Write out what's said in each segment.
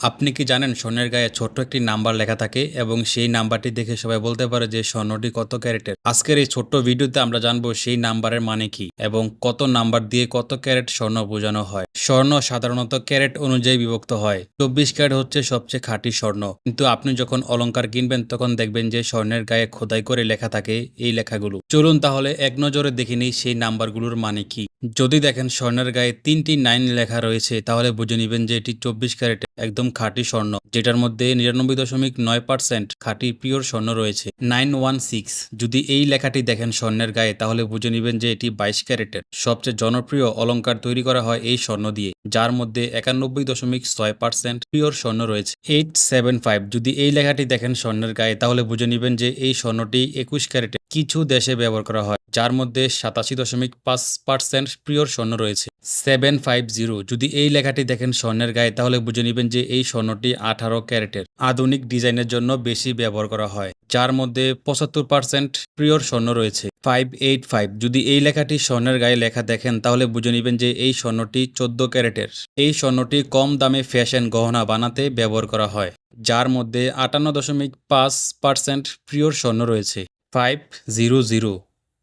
আপনি কি জানেন স্বর্ণের গায়ে ছোট্ট একটি নাম্বার লেখা থাকে এবং সেই নাম্বারটি দেখে সবাই বলতে পারে যে স্বর্ণটি কত ক্যারেটের? আজকের এই ছোট্ট ভিডিওতে আমরা জানব সেই নাম্বারের মানে কি এবং কত নাম্বার দিয়ে কত ক্যারেট স্বর্ণ বোঝানো হয়। স্বর্ণ সাধারণত ক্যারেট অনুযায়ী বিভক্ত হয়। চব্বিশ ক্যারেট হচ্ছে সবচেয়ে খাঁটি স্বর্ণ। কিন্তু আপনি যখন অলংকার কিনবেন, তখন দেখবেন যে স্বর্ণের গায়ে খোদাই করে লেখা থাকে এই লেখাগুলো। চলুন তাহলে এক নজরে দেখে নিই সেই নাম্বারগুলোর মানে কি। যদি দেখেন স্বর্ণের গায়ে তিনটি নাইন লেখা রয়েছে, তাহলে বুঝে নেবেন যে এটি চব্বিশ ক্যারেট একদম খাঁটি স্বর্ণ, যেটার মধ্যে নিরানব্বই দশমিক নয় পার্সেন্ট খাঁটি পিওর স্বর্ণ রয়েছে। নাইন ওয়ান সিক্স, যদি এই লেখাটি দেখেন স্বর্ণের গায়ে, তাহলে বুঝে নেবেন যে এটি বাইশ ক্যারেটের। সবচেয়ে জনপ্রিয় অলঙ্কার তৈরি করা হয় এই স্বর্ণ দিয়ে, যার মধ্যে একানব্বই দশমিক ছয় পার্সেন্ট পিওর স্বর্ণ রয়েছে। এইট সেভেন ফাইভ, যদি এই লেখাটি দেখেন স্বর্ণের গায়ে, তাহলে বুঝে নেবেন যে এই স্বর্ণটি একুশ ক্যারেটের। কিছু দেশে ব্যবহার করা হয়। যার মধ্যে সাতাশি দশমিক পাঁচ পার্সেন্ট পিওর স্বর্ণ রয়েছে। Seven five zero. যদি এই লেখাটি দেখেন স্বর্ণের গায়ে, তাহলে বুঝে নেবেন যে এই স্বর্ণটি আঠারো ক্যারেটের। আধুনিক ডিজাইনের জন্য বেশি ব্যবহার করা হয়, যার মধ্যে পঁচাত্তর পার্সেন্ট পিওর স্বর্ণ রয়েছে। Five eight five. যদি এই লেখাটি স্বর্ণের গায়ে লেখা দেখেন, তাহলে বুঝে নেবেন যে এই স্বর্ণটি চোদ্দ ক্যারেটের। এই স্বর্ণটি কম দামে ফ্যাশন গহনা বানাতে ব্যবহার করা হয়, যার মধ্যে আটান্ন দশমিক পাঁচ পার্সেন্ট পিওর স্বর্ণ রয়েছে। Five zero zero.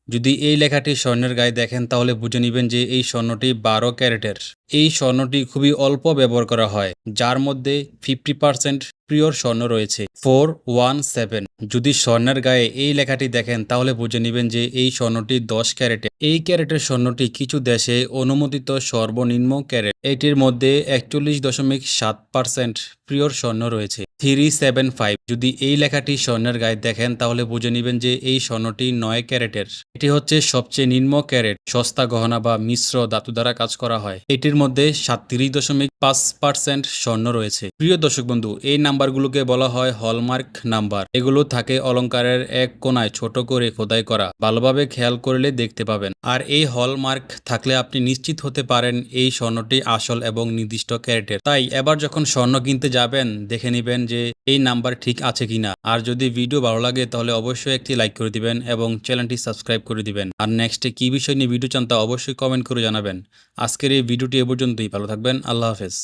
যদি এই লেখাটি স্বর্ণের গায়ে দেখেন, তাহলে বুঝে নেবেন যে এই স্বর্ণটি বারো ক্যারেটের। এই স্বর্ণটি খুবই অল্প ব্যবহার করা হয়, যার মধ্যে ফিফটি পার্সেন্ট পিওর স্বর্ণ রয়েছে। Four one seven. যদি স্বর্ণের গায়ে এই লেখাটি দেখেন, তাহলে বুঝে নেবেন যে এই স্বর্ণটি দশ ক্যারেটের। এই ক্যারেটের স্বর্ণটি কিছু দেশে অনুমোদিত সর্বনিম্ন ক্যারেট। এটির মধ্যে একচল্লিশ দশমিক সাত পার্সেন্ট পিওর স্বর্ণ রয়েছে। Three seven five. যদি এই লেখাটি স্বর্ণের গায়ে দেখেন, তাহলে বুঝে নেবেন যে এই স্বর্ণটি নয় ক্যারেটের। এটি হচ্ছে সবচেয়ে নিম্ন ক্যারেট, সস্তা গহনা বা মিশ্র ধাতু দ্বারা কাজ করা হয়। এটির মধ্যে সাতত্রিশ দশমিক পাঁচ পার্সেন্ট স্বর্ণ রয়েছে। প্রিয় দর্শক বন্ধু, এই নাম্বারগুলোকে বলা হয় হলমার্ক নাম্বার। এগুলো থাকে অলংকারের এক কোনায় ছোট করে খোদাই করা। ভালোভাবে খেয়াল করলে দেখতে পাবেন। আর এই হলমার্ক থাকলে আপনি নিশ্চিত হতে পারেন এই স্বর্ণটি আসল এবং নির্দিষ্ট ক্যারেটের। তাই এবার যখন স্বর্ণ কিনতে যাবেন, দেখে নেবেন যে এই নাম্বার ঠিক আছে কিনা আর যদি ভিডিও ভালো লাগে, তাহলে অবশ্যই একটি লাইক করে দিবেন এবং চ্যানেলটি সাবস্ক্রাইব করে দিবেন। আর নেক্সটে কি বিষয় নিয়ে ভিডিও চান তা অবশ্যই কমেন্ট করে জানাবেন। আজকের এই ভিডিওটি এ পর্যন্তই। ভালো থাকবেন। আল্লাহ হাফেজ।